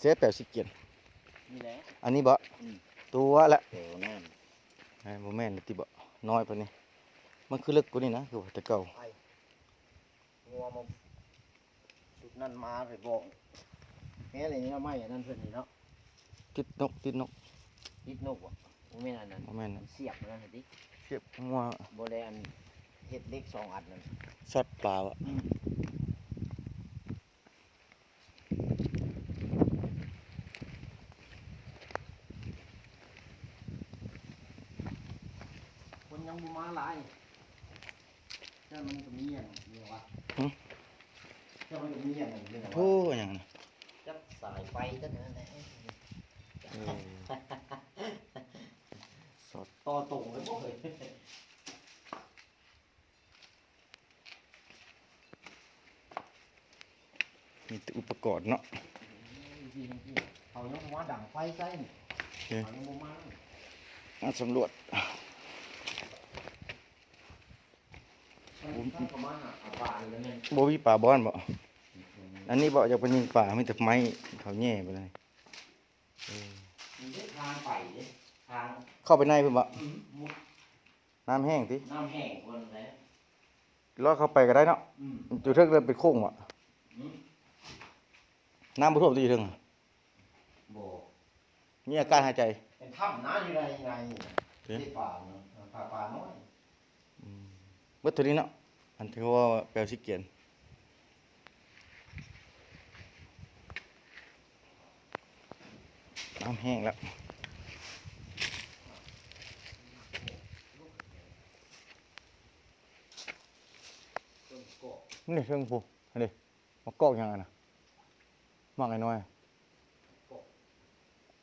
เจ๊แปดสิเกียนนี่แหละอันนี้บ่อืมตัวละเดี๋ยวนั่นไอ้บ่แม่นติบ่น้อยปานนี้มันคือลึกกว่านี้นะคือว่าแต่เก่างัวมาสุดนั่นมาไปบอกแค่อะไรนี่ไม่อันนั้นเพิ่นนี่เนาะติดนกติดนกยิดนกบ่บ่แม่นอันนั้นบ่แม่นนะเสียบนั่นน่ะติเทียบงัวบ่ได้อันเฮ็ดเล็กสองอันนั่นช็อตปลาวะ คนยังบ่มา หลายเจ้ามันก็มีอันนี่วะเจ้ามันก็มีอันนี่โธ่หยังน่ะจับสายไฟจังนั้นแหละเออสอดต่อตรงเลยบ่เฮ้ยมีแต่อุปกรณ์เนาะเขายังบ่มาดังไฟใส่นี่เอ๊ะเขายังบ่มามาสำรวจ ผมตั้งประมาณน่ะเอาปลาอยู่แล้วเนี่ย บ่มีป่าบอนบ่อันนี้บ่อยากไปยิงป่ามีแต่ไม้เขาแย่ไปเลยเออมีเส้นทางไปเด้ทางเข้าไปในเพิ่นบ่อื้อมุดน้ำแห้งติน้ำแห้งคนแหละรอเข้าไปก็ได้เนาะอืมอยู่เทิงเดินเป็นโค้งบ่อืมน้ำบ่ท่วมตัวอยู่เทิงอะบ่มีอาการหายใจเป็นถ้ำน้าอยู่ในในเอ๊ะที่ป่าเนาะป่าป่าน้อยเบิดเท่านี้เนาะ อันที่ว่าแปลวสิเกียนน้ำแห้งแล้วต้นกอกนี่เทิงผู้อันนี้มากอกยังไงนะมากไอ้น้อย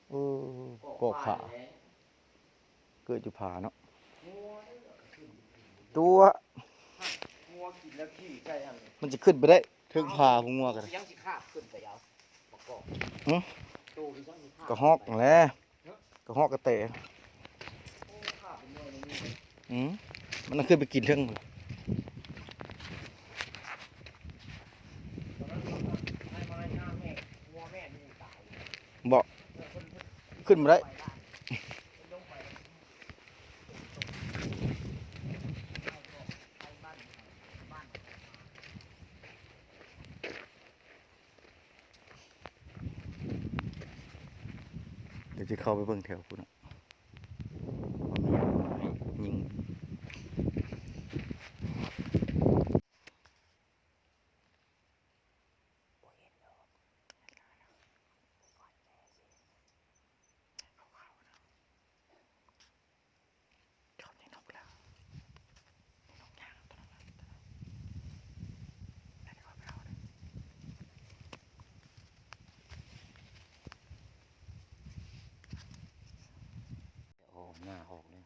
เออกอกขาเกิดอยู่ผาเนาะงัวนี่ก็ขึ้นตัว วกินแล้วขี้ใช่อันนี้มันจะขึ้นไปได้เทิงผาผู้งัวกัน ยังสิคาบขึ้นไปเอาประกอบหึ ตู้ที่ยังสิคาบกระหอกนั่นแหล้วกระหอกกระเตะโอ้คาบเป็นเลยนี่อืมมันต้องขึ้นไปกินเทิงพุ่นตอนนั้นตอนนั้นให้มาให้น้ำแห้งงัวแม่นี่ตายบ่เออเพิ่นเพิ่นขึ้นมาได้ ไปด้านลงไปไปบ้านบ้าน เดี๋ยวจะเข้าไปเบิ่งแถวพุ่นน่ะว่ามีหยังให้ยิง ชอบในนกแล้วในนกย่างตัวนั้นน่ะตัวนั้นนั่นก็ไปเอาเลย โอ้ หน้าออกเลย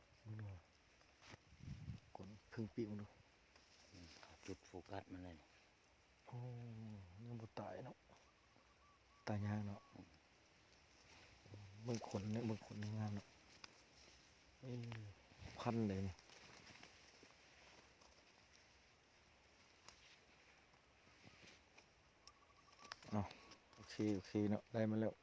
กนพึ่งปีกมันดูจุดโฟกัสมันเลยโอ้ยังบ่ตายเนาะตายยากเนาะเบิ่งขนเนี่ยเบิ่งขนงามเนาะเอ้ยพันเลยนี่เอาโอเค โอเคเนาะได้มาแล้ว